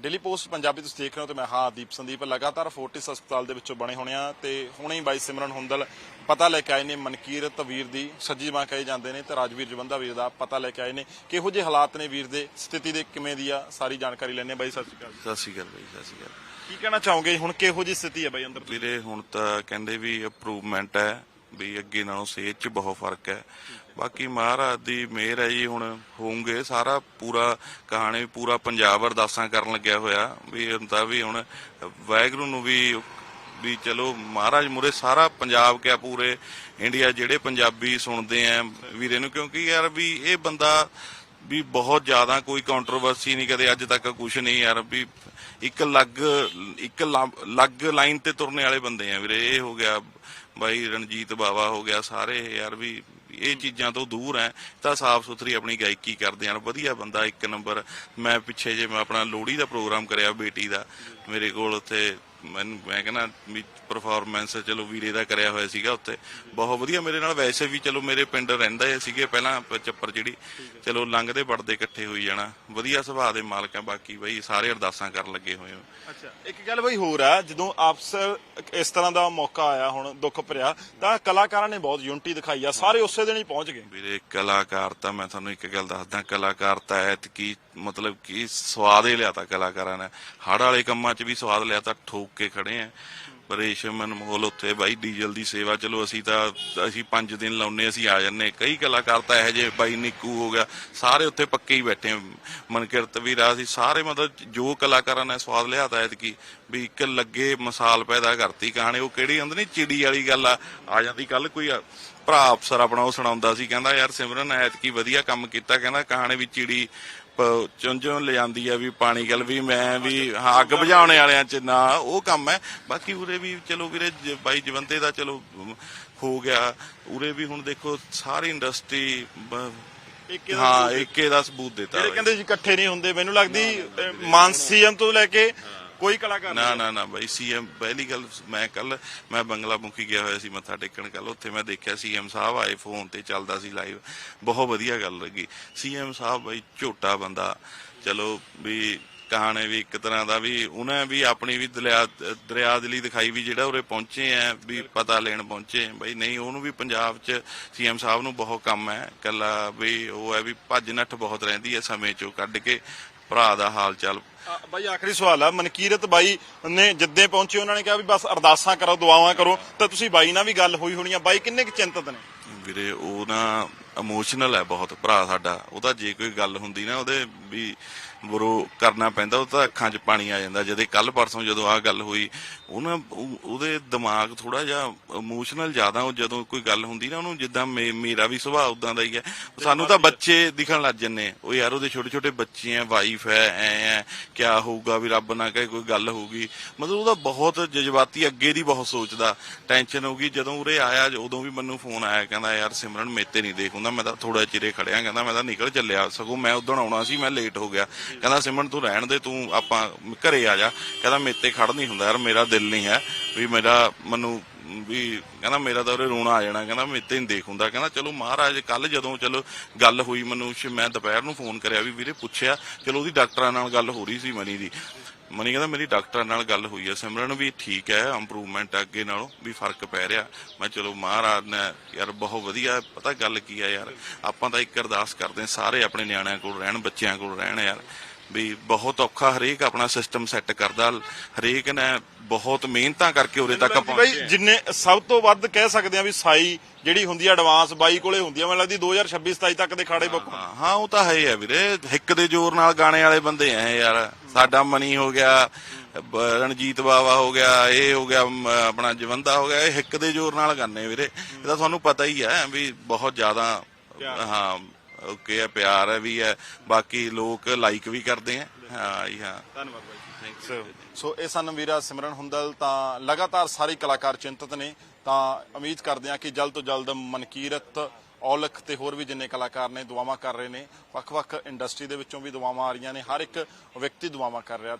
Daily post Punjabi ਤੁਸੀਂ ਦੇਖ ਰਹੇ ਹੋ ਤੇ ਮੈਂ ਹਾਂ ਦੀਪ ਸੰਦੀਪ ਲਗਾਤਾਰ ਫੋਰਟਿਸ ਹਸਪਤਾਲ ਦੇ ਵਿੱਚੋਂ ਬਣੇ ਹੋਣੇ ਆ ਤੇ ਹੁਣੇ ਹੀ ਬਾਈ ਸਿਮਰਨ ਹੁੰਦਲ ਪਤਾ ਲੈ ਕੇ ਆਏ ਨੇ ਮਨਕੀਰਤ ਵੀਰ ਦੀ ਸੱਜੀ ਬਾਹ ਕਹੇ ਜਾਂਦੇ ਨੇ ਤੇ ਰਾਜਵੀਰ ਜਵੰਦਾ ਵੀਰ ਦਾ ਪਤਾ ਲੈ ਕੇ ਆਏ ਨੇ ਕਿਹੋ ਜਿਹੇ ਹਾਲਾਤ ਨੇ ਵੀਰ ਦੇ ਸਥਿਤੀ ਦੇ ਕਿਵੇਂ ਦੀ ਆ ਸਾਰੀ ਜਾਣਕਾਰੀ ਲੈਣੇ ਬਾਈ ਸਤਿ ਸ਼੍ਰੀ ਅਕਾਲ ਸਤਿ ਸ਼੍ਰੀ ਅਕਾਲ ਬਾਈ ਸਤਿ ਸ਼੍ਰੀ ਅਕਾਲ। ਕੀ ਕਹਿਣਾ ਚਾਹੋਗੇ? ਹੁਣ ਕਿਹੋ ਜਿਹੀ ਸਥਿਤੀ ਹੈ ਬਾਈ ਅੰਦਰ ਵੀਰੇ ਹੁਣ ਤਾਂ ਕਹਿੰਦੇ ਵੀ ਇੰਪਰੂਵਮੈਂਟ ਹੈ ਵੀ ਅੱਗੇ ਨਾਲੋਂ ਸਿਹਤ 'ਚ ਬਹੁਤ ਫ਼ਰਕ ਹੈ। ਬਾਕੀ ਮਹਾਰਾਜ ਦੀ ਮਿਹਰ ਹੈ ਜੀ, ਹੁਣ ਹੋਊਗੇ, ਸਾਰਾ ਪੂਰਾ ਕਹਾਣੀ ਪੂਰਾ ਪੰਜਾਬ ਅਰਦਾਸਾਂ ਕਰਨ ਲੱਗਿਆ ਹੋਇਆ, ਵੀ ਹੁੰਦਾ ਵੀ ਹੁਣ ਵਾਹਿਗੁਰੂ ਨੂੰ ਵੀ ਵੀ ਚਲੋ ਮਹਾਰਾਜ ਮੁਰੇ ਸਾਰਾ ਪੰਜਾਬ ਕਿਆ ਪੂਰੇ ਇੰਡੀਆ ਜਿਹੜੇ ਪੰਜਾਬੀ ਸੁਣਦੇ ਆ ਵੀਰੇ ਨੂੰ, ਕਿਉਂਕਿ ਯਾਰ ਵੀ ਇਹ ਬੰਦਾ ਵੀ ਬਹੁਤ ਜ਼ਿਆਦਾ ਕੋਈ ਕੰਟਰੋਵਰਸੀ ਨਹੀਂ, ਕਦੇ ਅੱਜ ਤੱਕ ਕੁਝ ਨਹੀਂ ਯਾਰ ਵੀ ਇੱਕ ਲੱਗ ਇੱਕ ਲਾ- ਲੱਗ ਲਾਈਨ ਤੇ ਤੁਰਨੇ ਵਾਲੇ ਬੰਦੇ ਆ ਵੀਰੇ, ਇਹ ਹੋ ਗਿਆ ਬਾਈ ਰਣਜੀਤ ਬਾਵਾ ਹੋ ਗਿਆ, ਸਾਰੇ ਯਾਰ ਵੀ ਇਹ ਚੀਜ਼ਾਂ ਤੋਂ ਦੂਰ ਹੈ, ਤਾਂ ਸਾਫ਼ ਸੁਥਰੀ ਆਪਣੀ ਗਾਇਕੀ ਕਰਦੇ ਹਨ। ਵਧੀਆ ਬੰਦਾ, ਇੱਕ ਨੰਬਰ। ਮੈਂ ਪਿੱਛੇ ਜੇ ਮੈਂ ਆਪਣਾ ਲੋਹੜੀ ਦਾ ਪ੍ਰੋਗਰਾਮ ਕਰਿਆ ਬੇਟੀ ਦਾ, ਮੇਰੇ ਕੋਲ ਉੱਥੇ ਮੈਨੂੰ ਮੈਂ ਕਹਿੰਦਾ ਵੀ ਪਰਫਾਰਮੈਂਸ ਚਲੋ ਵੀਰੇ ਦਾ ਕਰਿਆ ਹੋਇਆ ਸੀਗਾ ਉੱਥੇ। ਬਹੁਤ ਵਧੀਆ ਮੇਰੇ ਨਾਲ ਵੈਸੇ ਵੀ ਚਲੋ ਮੇਰੇ ਪਿੰਡ ਰਹਿੰਦਾ ਹੀ ਸੀਗੇ ਪਹਿਲਾਂ ਚੱਪਰ ਜਿਹੜੀ ਚਲੋ ਲੰਘਦੇ ਵੜਦੇ ਇਕੱਠੇ ਹੋਈ ਜਾਣਾ। ਵਧੀਆ ਸੁਭਾਅ ਦੇ ਮਾਲਕ ਆ ਬਾਕੀ ਬਈ ਸਾਰੇ ਅਰਦਾਸਾਂ ਕਰਨ ਲੱਗੇ ਹੋਏ ਆ। ਅੱਛਾ ਇੱਕ ਗੱਲ ਬਈ ਹੋਰ ਆ ਜਦੋਂ ਆਪਸ ਇਸ ਤਰ੍ਹਾਂ ਦਾ ਮੌਕਾ ਆਇਆ ਹੁਣ ਦੁੱਖ ਭਰਿਆ ਤਾਂ ਕਲਾਕਾਰਾਂ ਨੇ ਬਹੁਤ ਯੂਨਿਟੀ ਦਿਖਾਈ ਆ ਸਾਰੇ ਉਸੇ ਦਿਨ ਹੀ ਪਹੁੰਚ ਗਏ। ਵੀਰੇ ਕਲਾਕਾਰ ਤਾਂ ਮੈਂ ਤੁਹਾਨੂੰ ਇੱਕ ਗੱਲ ਦੱਸਦਾ ਕਲਾਕਾਰ ਤਾਂ ਐਤਕੀ ਮਤਲਬ ਕਿ ਸਵਾਦ ਹੀ ਲਿਆਤਾ ਕਲਾਕਾਰਾਂ ਨੇ। ਹੜ ਵਾਲੇ ਕੰਮਾਂ 'ਚ ਵੀ ਸਵਾਦ ਲਿਆਤਾ ਠੋਕ ਕੇ ਖੜੇ ਆ। ਪਰੇਸ਼ਮ ਅਨਮੋਲ ਉੱਥੇ ਬਾਈ, ਡੀਜ਼ਲ ਦੀ ਸੇਵਾ, ਚਲੋ ਅਸੀਂ ਤਾਂ, ਅਸੀਂ 5 ਦਿਨ ਲਾਉਨੇ ਅਸੀਂ ਆ ਜੰਨੇ ਕਈ ਕਲਾਕਾਰ ਤਾਂ ਇਹੋ ਜਿਹੇ, ਬਾਈ ਨਿੱਕੂ ਹੋ ਗਿਆ, ਸਾਰੇ ਉੱਥੇ ਪੱਕੇ ਹੀ ਬੈਠੇ ਮਨਕਿਰਤ ਵੀ ਰਾ ਸੀ। ਸਾਰੇ ਮਤਲਬ ਜੋ ਕਲਾਕਾਰਾਂ ਨੇ ਸਵਾਦ ਲਿਆਤਾ ਐਤਕੀ ਵੀ ਇੱਕ ਲੱਗੇ ਮਸਾਲ ਪੈਦਾ ਕਰਤੀ ਕਹਾਣੀ। ਉਹ ਕਿਹੜੀ ਹੁੰਦੀ ਨਹੀਂ ਚਿੜੀ ਵਾਲੀ ਗੱਲ ਆ। ਆ ਜਾਂਦੀ ਕੱਲ ਕੋਈ ਭਰਾ ਅਫਸਰ ਆਪਣਾ ਉਹ ਸੁਣਾਉਂਦਾ ਸੀ, ਕਹਿੰਦਾ, ਯਾਰ ਸਿਮਰਨ, ਐਤਕੀ ਵਧੀਆ ਕੰਮ ਕੀਤਾ। ਕਹਿੰਦਾ, ਕਹਾਣੀ ਵੀ ਚਿੜੀ ਪ- ਚੁੰਝੋਂ ਲੈ ਜਾਂਦੀ ਆ ਵੀ ਪਾਣੀ ਗੱਲ ਵੀ ਮੈਂ ਵੀ ਹਾਂ, ਅੱਗ ਬੁਝਾਉਣੇ ਵਾਲਿਆਂ ਚ ਨਾ ਉਹ ਕੰਮ ਹੈ। ਬਾਕੀ ਉਰੇ ਵੀ ਚਲੋ ਵੀਰੇ ਜ- ਬਾਈ ਜਵੰਤੇ ਦਾ ਚਲੋ ਹੋ ਗਿਆ। ਉਰੇ ਵੀ ਹੁਣ ਦੇਖੋ ਸਾਰੀ ਇੰਡਸਟਰੀ ਇੱਕ ਇਹਦਾ ਹਾਂ ਏਕੇ ਦਾ ਸਬੂਤ ਦਿੱਤਾ ਜਿਹੜੇ। ਕਹਿੰਦੇ ਜੀ ਇਕੱਠੇ ਨਹੀਂ ਹੁੰਦੇ ਮੈਨੂੰ ਲੱਗਦੀ ਅਹ, ਮਾਨ ਸੀਐਮ ਤੋਂ ਲੈ ਕੇ ਕੋਈ ਕਲਾਕਾਰ ਨਾ ਨਾ ਨਾ ਬਾਈ ਸੀਐਮ ਪਹਿਲੀ ਗੱਲ ਮੈਂ ਕੱਲ ਮੈਂ ਬੰਗਲਾ ਮੁਖੀ ਗਿਆ ਹੋਇਆ ਸੀ ਮੱਥਾ ਟੇਕਣ ਕੱਲ ਉੱਥੇ ਮੈਂ ਦੇਖਿਆ ਸੀਐਮ ਸਾਹਿਬ ਆਏ ਫੋਨ ਤੇ ਚੱਲਦਾ ਸੀ ਲਾਈਵ ਬਹੁਤ ਵਧੀਆ ਗੱਲ ਲੱਗੀ। ਸੀਐਮ ਸਾਹਿਬ ਬਾਈ ਝੋਟਾ ਬੰਦਾ ਚਲੋ ਵੀ ਕਹਾਣੇ ਵੀ ਇੱਕ ਤਰ੍ਹਾਂ ਦਾ ਵੀ ਉਹਨੇ ਵੀ ਆਪਣੀ ਵੀ ਦਰਿਆ ਦਰਿਆ ਦਿਲੀ ਦਿਖਾਈ ਵੀ ਜਿਹੜਾ ਉਰੇ ਪਹੁੰਚੇ ਆ ਵੀ ਪਤਾ ਲੈਣ ਪਹੁੰਚੇ ਬਈ ਨਹੀਂ ਉਹਨੂੰ ਵੀ ਪੰਜਾਬ 'ਚ ਸੀਐਮ ਸਾਹਿਬ ਨੂੰ ਬਹੁਤ ਕੰਮ ਹੈ। ਕੱਲਾ ਵੀ ਉਹ ਹੈ ਵੀ ਭੱਜ ਨੱਠ ਬਹੁਤ ਰਹਿੰਦੀ ਹੈ ਸਮੇਂ 'ਚੋਂ ਕੱਢ ਕੇ ਭਰਾ ਦਾ ਹਾਲ ਚਾਲ। ਬਾਈ ਆਖਰੀ ਸਵਾਲ ਆ ਮਨਕੀਰਤ ਬਾਈ ਨੇ ਜਿੱਦੇ ਪਹੁੰਚੇ ਉਹਨਾਂ ਨੇ ਕਿਹਾ ਵੀ ਬਸ ਅਰਦਾਸਾਂ ਕਰੋ ਦੁਆਵਾਂ ਕਰੋ ਤਾਂ ਤੁਸੀਂ ਬਾਈ ਨਾਲ ਵੀ ਗੱਲ ਹੋਈ ਹੋਣੀ ਆ। ਬਾਈ ਕਿੰਨੇ ਕੁ ਚਿੰਤਤ ਨੇ? ਵੀਰੇ ਉਹ ਨਾ ਇਮੋਸ਼ਨਲ ਹੈ ਬਹੁਤ ਭਰਾ ਸਾਡਾ। ਉਹਦਾ ਜੇ ਕੋਈ ਗੱਲ ਹੁੰਦੀ ਨਾ ਉਹਦੇ ਵੀ ਬਰੋ ਕਰਨਾ ਪੈਂਦਾ, ਉਹ ਤਾਂ ਅੱਖਾਂ 'ਚ ਪਾਣੀ ਆ ਜਾਂਦਾ। ਜਦੇ ਕੱਲ ਪਰਸੋਂ ਜਦੋਂ ਆਹ ਗੱਲ ਹੋਈ, ਉਹ ਉਹਦੇ ਦਿਮਾਗ ਥੋੜਾ ਜਿਹਾ ਇਮੋਸ਼ਨਲ ਜ਼ਿਆਦਾ, ਉਹ ਜਦੋਂ ਕੋਈ ਗੱਲ ਹੁੰਦੀ ਨਾ, ਉਹਨੂੰ ਜਿੱਦਾਂ ਮੇ- ਮੇਰਾ ਵੀ ਸੁਭਾਅ ਉਦਾਂ ਦਾ ਹੀ ਹੈ। ਸਾਨੂੰ ਤਾਂ ਬੱਚੇ ਦਿਖਣ ਲੱਗ ਜੰਨੇ ਉਹ ਯਾਰ, ਉਹਦੇ ਛੋਟੇ ਛੋਟੇ ਬੱਚੇ ਆ ਵਾਈਫ ਹੈ, ਐ ਐ ਕਿਆ ਹੋਊਗਾ ਵੀ ਰੱਬ ਨਾ ਕਹੇ ਕੋਈ ਗੱਲ ਹੋਊਗੀ। ਮਤਲਬ ਉਹਦਾ ਬਹੁਤ ਜਜ਼ਬਾਤੀ, ਅੱਗੇ ਦੀ ਬਹੁਤ ਸੋਚਦਾ। ਟੈਨਸ਼ਨ ਹੋਊਗੀ, ਜਦੋਂ ਉਰੇ ਆਇਆ, ਉਦੋਂ ਵੀ ਮੈਨੂੰ ਫੋਨ ਆਇਆ, ਕਹਿੰਦਾ, ਯਾਰ, ਸਿਮਰਨ ਮੇਤੇ ਨਹੀਂ ਦੇਖ ਹੁੰਦਾ ਮੈਂ ਤਾਂ ਥੋੜਾ ਚਿਰੇ ਖੜਿਆ, ਕਹਿੰਦਾ, ਮੈਂ ਤਾਂ ਨਿਕਲ ਚੱਲਿਆ। ਸਗੋਂ ਮੈਂ ਉਦੋਂ ਆਉਣਾ ਸੀ, ਮੈਂ ਲੇਟ ਹੋ ਗਿਆ। ਕਹਿੰਦਾ, ਸਿਮਰਨ, ਤੂੰ ਰਹਿਣ ਦੇ, ਤੂੰ ਆਪਾਂ ਘਰੇ ਆ ਜਾ। ਕਹਿੰਦਾ ਮੇਤੇ ਖੜ ਨਹੀਂ ਹੁੰਦਾ ਯਾਰ, ਮੇਰਾ ਦਿਲ ਨਹੀਂ ਹੈ ਵੀ ਮੇਰਾ ਮੈਨੂੰ ਵੀ, ਕਹਿੰਦਾ, ਮੇਰਾ ਤਾਂ ਉਰੇ ਰੋਣਾ ਆ ਜਾਣਾ। ਕਹਿੰਦਾ ਮੇਤੇ ਨਹੀਂ ਦੇਖ ਹੁੰਦਾ। ਕਹਿੰਦਾ, ਚਲੋ ਮਹਾਰਾਜ ਕੱਲ ਜਦੋਂ ਚਲੋ ਗੱਲ ਹੋਈ ਮੈਨੂੰ ਮੈਂ ਦੁਪਹਿਰ ਨੂੰ ਫੋਨ ਕਰਿਆ ਵੀ ਵੀਰੇ ਪੁੱਛਿਆ। ਚਲੋ ਉਹਦੀ ਡਾਕਟਰਾਂ ਨਾਲ ਗੱਲ ਹੋ ਰਹੀ ਸੀ ਮਨੀ ਦੀ। ਮਨੀ ਕਹਿੰਦਾ ਮੇਰੀ ਡਾਕਟਰਾਂ ਨਾਲ ਗੱਲ ਹੋਈ ਹੈ ਸਿਮਰਨ ਵੀ ਠੀਕ ਹੈ ਇੰਪਰੂਵਮੈਂਟ ਅੱਗੇ ਨਾਲੋਂ ਵੀ ਫ਼ਰਕ ਪੈ ਰਿਹਾ। ਮੈਂ ਚਲੋ ਮਹਾਰਾਜ ਨੇ ਯਾਰ ਬਹੁਤ ਵਧੀਆ ਪਤਾ ਗੱਲ ਕੀ ਹੈ ਯਾਰ ਆਪਾਂ ਤਾਂ ਇੱਕ ਅਰਦਾਸ ਕਰਦੇ ਹਾਂ ਸਾਰੇ ਆਪਣੇ ਨਿਆਣਿਆਂ ਕੋਲ ਰਹਿਣ ਬੱਚਿਆਂ ਕੋਲ ਰਹਿਣ ਯਾਰ ਵੀ ਬਹੁਤ ਔਖਾ ਹਰੇਕ ਆਪਣਾ ਸਿਸਟਮ ਸੈੱਟ ਕਰਦਾ ਹਰੇਕ ਨੇ ਬਹੁਤ ਮਿਹਨਤਾਂ ਕਰਕੇ ਉਰੇ ਤੱਕ ਬਾਈ ਪਹੁੰਚੇ। ਜਿੰਨੇ ਸਭ ਤੋਂ ਵੱਧ ਕਹਿ ਸਕਦੇ ਆ ਵੀ ਸਾਈ ਜਿਹੜੀ ਹੁੰਦੀ ਆ ਐਡਵਾਂਸ ਬਾਈ ਕੋਲੇ ਹੁੰਦੀ ਆ ਮੈਨੂੰ ਲੱਗਦੀ 2026 27 ਤੱਕ ਦੇ ਖਾੜੇ ਬੁੱਕ ਹਾਂ ਉਹ ਤਾਂ ਹੈ ਹੀ ਆ ਵੀਰੇ ਹਿੱਕ ਦੇ ਜ਼ੋਰ ਨਾਲ ਗਾਣੇ ਵਾਲੇ ਬੰਦੇ ਆ ਯਾਰ। ਸਾਡਾ ਮਨੀ ਹੋ ਗਿਆ ਰਣਜੀਤ ਬਾਵਾ ਹੋ ਗਿਆ ਇਹ ਹੋ ਗਿਆ ਮ, ਆਪਣਾ ਜਵੰਦਾ ਹੋ ਗਿਆ ਇਹ ਹਿੱਕ ਦੇ ਜ਼ੋਰ ਨਾਲ ਗਾਣੇ ਵੀਰੇ। ਇਹ ਤਾਂ ਤੁਹਾਨੂੰ ਪਤਾ ਹੀ ਹੈ ਵੀ ਬਹੁਤ ਜ਼ਿਆਦਾ ਹਾਂ ਓਕੇ ਹੈ ਪਿਆਰ ਹੈ ਵੀ ਹੈ ਬਾਕੀ ਲੋਕ ਲਾਈਕ ਵੀ ਕਰਦੇ ਆ ਹਾਂ ਜੀ ਹਾਂ। ਧੰਨਵਾਦ ਬਾਈ ਸੋ ਸੋ ਇਹ ਸਨ ਵੀਰਾ ਸਿਮਰਨ ਹੁੰਦਲ ਤਾਂ ਲਗਾਤਾਰ ਸਾਰੇ ਕਲਾਕਾਰ ਚਿੰਤਤ ਨੇ ਤਾਂ ਉਮੀਦ ਕਰਦੇ ਹਾਂ ਕਿ ਜਲਦ ਤੋਂ ਜਲਦ ਮਨਕੀਰਤ ਔਲਖ ਤੇ ਹੋਰ ਵੀ ਜਿੰਨੇ ਕਲਾਕਾਰ ਨੇ, ਦੁਆਵਾਂ ਕਰ ਰਹੇ ਨੇ, ਵੱਖ-ਵੱਖ ਇੰਡਸਟਰੀ ਦੇ ਵਿੱਚੋਂ ਵੀ ਦੁਆਵਾਂ ਆ ਰਹੀਆਂ ਨੇ, ਹਰ ਇੱਕ ਵਿਅਕਤੀ ਦੁਆਵਾਂ ਕਰ ਰਿਹਾ।